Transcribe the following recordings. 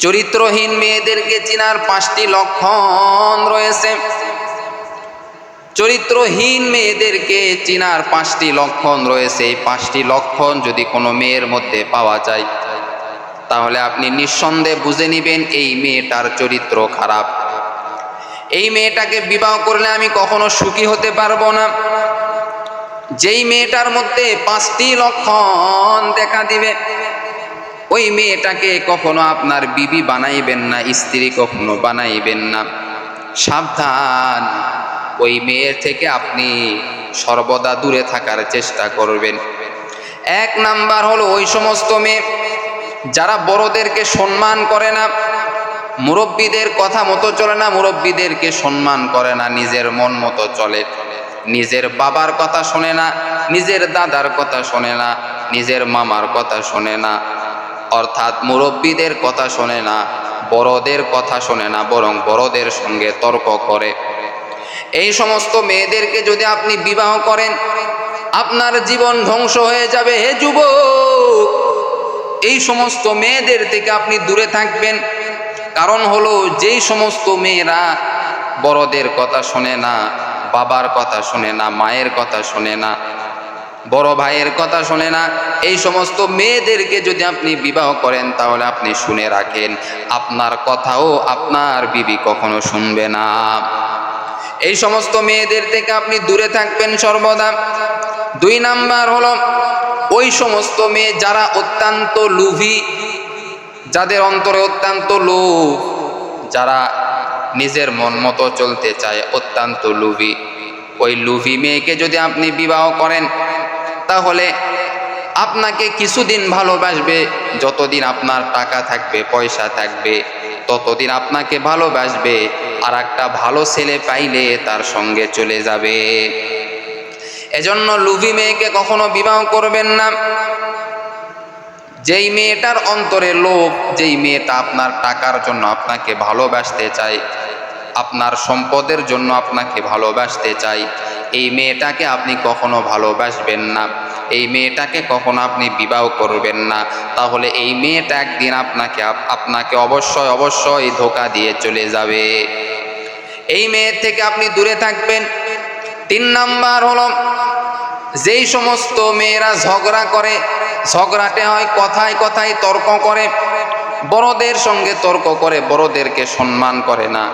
চরিত্রহীন মেয়েদেরকে চিনার পাঁচটি লক্ষণ রয়েছে। চরিত্রহীন মেয়েদেরকে চিনার পাঁচটি লক্ষণ রয়েছে। এই পাঁচটি লক্ষণ যদি কোনো মেয়ের মধ্যে পাওয়া যায়, তাহলে আপনি নিঃসন্দেহে বুঝে নেবেন এই মেয়েটার চরিত্র খারাপ। এই মেয়েটাকে বিবাহ করলে আমি কখনো সুখী হতে পারব না। যেই মেয়েটার মধ্যে পাঁচটি লক্ষণ দেখা দিবে ওই মেয়েটাকে কখনো আপনার বিবি বানাইবেন না, স্ত্রী কখনো বানাইবেন না। সাবধান, ওই মেয়ের থেকে আপনি সর্বদা দূরে থাকার চেষ্টা করবেন। এক নাম্বার হলো ওই সমস্ত মেয়ে, যারা বড়দেরকে সম্মান করে না, মুরব্বীদের কথা মতো চলে না, মুরব্বীদেরকে সম্মান করে না, নিজের মন মতো চলে। নিজের বাবার কথা শোনে না, নিজের দাদার কথা শোনে না, নিজের মামার কথা শোনে না অর্থাৎ মুরব্বীদের কথা শোনে না, বড়দের কথা শোনে না, বরং বড়দের সঙ্গে তর্ক করে। এই সমস্ত মেয়েদেরকে যদি আপনি বিবাহ করেন, আপনার জীবন ধ্বংস হয়ে যাবে। হে যুবক, এই সমস্ত মেয়েদের থেকে আপনি দূরে থাকবেন। কারণ হলো যেই সমস্ত মেয়েরা বড়দের কথা শোনে না, বাবার কথা শোনে না, মায়ের কথা শোনে না বড় ভাইয়ের কথা শোনে না। এই সমস্ত মেয়েদেরকে যদি আপনি বিবাহ করেন, তাহলে আপনি শুনে রাখেন, আপনার কথাও আপনার বিবি কখনো শুনবে না। এই সমস্ত মেয়েদের থেকে আপনি দূরে থাকবেন সর্বদা। দুই নাম্বার হলো, ওই সমস্ত মেয়ে যারা অত্যন্ত লুভি, যাদের অন্তরে অত্যন্ত লোভ, যারা নিজের মন মতো চলতে চায়, অত্যন্ত লুভি। ওই লুভি মেয়েকে যদি আপনি বিবাহ করেন তাহলে আপনাকে কিছুদিন ভালোবাসবে, যতদিন আপনার টাকা থাকবে, পয়সা থাকবে, ততদিন আপনাকে ভালোবাসবে আর একটা ভালো ছেলে পাইলে তার সঙ্গে চলে যাবে। এজন্য লুভি মেয়েকে কখনো বিবাহ করবেন না। যেই মেয়েটার অন্তরে লোভ, যেই মেয়েটা আপনার টাকার জন্য আপনাকে ভালোবাসতে চায়, আপনার সম্পদের জন্য আপনাকে ভালোবাসতে চাই এই মেয়েটাকে আপনি কখনো ভালোবাসবেন না। এই মেয়েটাকে কখনো আপনি বিবাহ করবেন না। তাহলে এই মেয়েটা একদিন আপনাকে আপনাকে অবশ্যই অবশ্যই ধোকা দিয়ে চলে যাবে। এই মেয়ের থেকে আপনি দূরে থাকবেন। তিন নাম্বার হলো, যেই সমস্ত মেয়েরা ঝগড়া করে, ঝগড়াটে হয়, কথায় কথায় তর্ক করে, বড়দের সঙ্গে তর্ক করে, বড়দেরকে সম্মান করে না।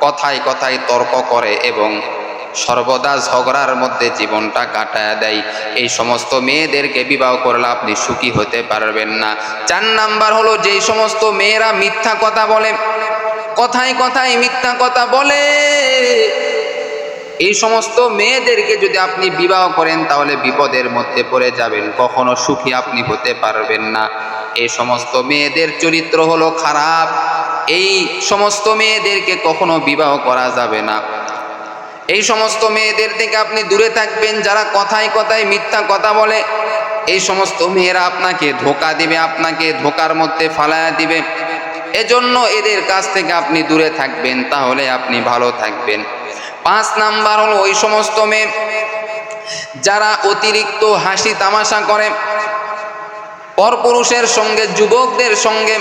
কথায় কথায় তর্ক করে এবং সর্বদা ঝগড়ার মধ্যে জীবনটা কাটায় দেয়। এই সমস্ত মেয়েদেরকে বিবাহ করলে আপনি সুখী হতে পারবেন না। চার নাম্বার হলো, যেই সমস্ত মেয়েরা মিথ্যা কথা বলে, কথায় কথায় মিথ্যা কথা বলে, এই সমস্ত মেয়েদেরকে যদি আপনি বিবাহ করেন, তাহলে বিপদের মধ্যে পড়ে যাবেন। কখনো সুখী আপনি হতে পারবেন না। এই সমস্ত মেয়েদের চরিত্র হলো খারাপ। এই সমস্ত মেয়েদেরকে কখনো বিবাহ করা যাবে না। এই সমস্ত মেয়েদের থেকে আপনি দূরে থাকবেন, যারা কথায় কথায় মিথ্যা কথা বলে, এই সমস্ত মেয়েরা আপনাকে ধোকা দিবে, আপনাকে ধোকার মধ্যে ফালায়া দিবে। এজন্য এদের কাছ থেকে আপনি দূরে থাকবেন, তাহলে আপনি ভালো থাকবেন। পাঁচ নাম্বার হলো ওই সমস্ত মেয়ে, যারা অতিরিক্ত হাসি তামাশা করে, পরপুরুষের সঙ্গে, যুবকদের সঙ্গে,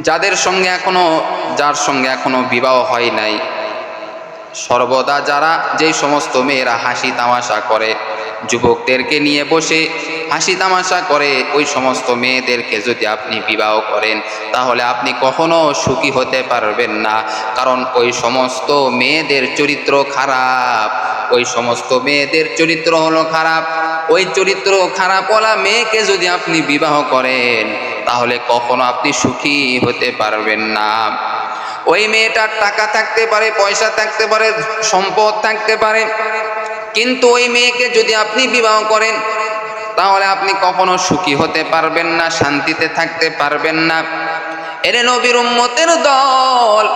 যাদের সঙ্গে এখনও, যার সঙ্গে এখনও বিবাহ হয় নাই। সর্বদা যারা যেই সমস্ত মেয়েরা হাসি তামাশা করে, যুবকদেরকে নিয়ে বসে হাসি তামাশা করে, ওই সমস্ত মেয়েদেরকে যদি আপনি বিবাহ করেন, তাহলে আপনি কখনো সুখী হতে পারবেন না। কারণ ওই সমস্ত মেয়েদের চরিত্র খারাপ, ওই সমস্ত মেয়েদের চরিত্র হলো খারাপ। ওই চরিত্র খারাপওয়ালা মেয়েকে যদি আপনি বিবাহ করেন, তাহলে কখনো আপনি সুখী হতে পারবেন না। ওই মেয়েটার টাকা থাকতে পারে, পয়সা থাকতে পারে, সম্পদ থাকতে পারে। কিন্তু ওই মেয়েকে যদি আপনি বিবাহ করেন, তাহলে আপনি কখনো সুখী হতে পারবেন না, শান্তিতে থাকতে পারবেন না। এরে নবীর উম্মতের দল,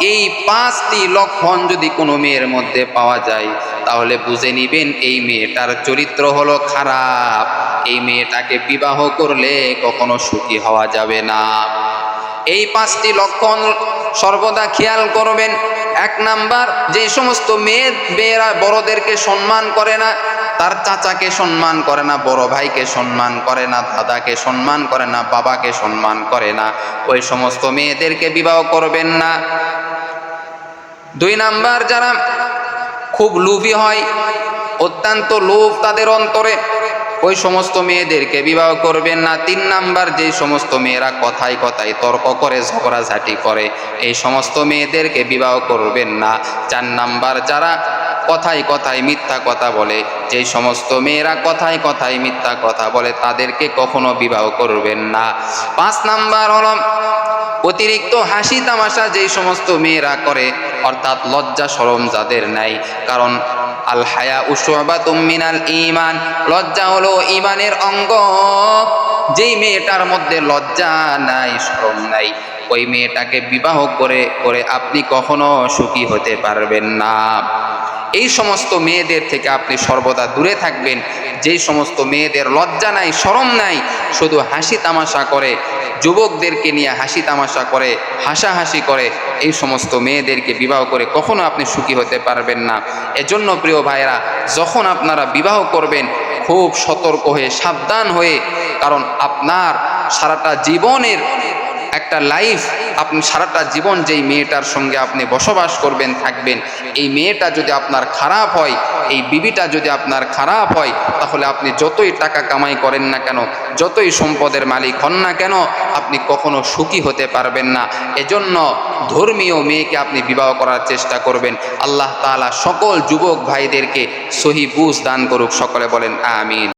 এই পাঁচটি লক্ষণ যদি কোনো মেয়ের মধ্যে পাওয়া যায়, তাহলে বুঝে নিবেন এই মেয়েটার চরিত্র হলো খারাপ। এই মেয়েটাকে বিবাহ করলে কখনো সুখী হওয়া যাবে না। এই পাঁচটি লক্ষণ সর্বদা খেয়াল করবেন, এক নাম্বার, যে সমস্ত মেয়ে মেয়েরা বড়দেরকে সম্মান করে না, তার চাচাকে সম্মান করে না, বড় ভাইকে সম্মান করে না, দাদাকে সম্মান করে না, বাবাকে সম্মান করে না, ওই সমস্ত মেয়েদেরকে বিবাহ করবেন না। দুই নাম্বার, যারা খুব লোভী হয়, অত্যন্ত লোভ তাদের অন্তরে ওই সমস্ত মেয়েদেরকে বিবাহ করবেন না। তিন নাম্বার যে সমস্ত মেয়েরা কথায় কথায় তর্ক করে, ঝগড়াঝাটি করে, এই সমস্ত মেয়েদেরকে বিবাহ করবেন না। চার নাম্বার, যারা কথায় কথায় মিথ্যা কথা বলে, যেই সমস্ত মেয়েরা কথায় কথায় মিথ্যা কথা বলে, তাদেরকে কখনো বিবাহ করবেন না। পাঁচ নাম্বার হল অতিরিক্ত হাসি তামাশা যেই সমস্ত মেয়েরা করে, অর্থাৎ লজ্জা সরম যাদের নাই। কারণ আল হায়া উসবা তুমিনাল ইমান লজ্জা হলো ইমানের অঙ্গ। যেই মেয়েটার মধ্যে লজ্জা নাই, শরম নাই, ওই মেয়েটাকে বিবাহ করে করে আপনি কখনো সুখী হতে পারবেন না। এই সমস্ত মেয়েদের থেকে আপনি সর্বদা দূরে থাকবেন। যেই সমস্ত মেয়েদের লজ্জা নাই, শরম নাই, শুধু হাসি তামাশা করে, যুবকদেরকে নিয়ে হাসি তামাশা করে, হাসাহাসি করে, এই সমস্ত মেয়েদেরকে বিবাহ করে কখনো আপনি সুখী হতে পারবেন না। এজন্য প্রিয় ভাইরা যখন আপনারা বিবাহ করবেন, খুব সতর্ক হয়ে, সাবধান হয়ে, কারণ আপনার সারাটা জীবনের একটা লাইফ আপনি সারাটা জীবন যেই মেয়েটার সঙ্গে আপনি বসবাস করবেন, থাকবেন, এই মেয়েটা যদি আপনার খারাপ হয়, এই বিবিটা যদি আপনার খারাপ হয়, তাহলে আপনি যতই টাকা কামাই করেন না কেন, যতই সম্পদের মালিক হন না কেন, আপনি কখনো সুখী হতে পারবেন না। এজন্য ধর্মীয় মেয়েকে আপনি বিবাহ করার চেষ্টা করবেন। আল্লাহ তাআলা সকল যুবক ভাইদেরকে সহি বুঝ দান করুক, সকলে বলেন, আমিন।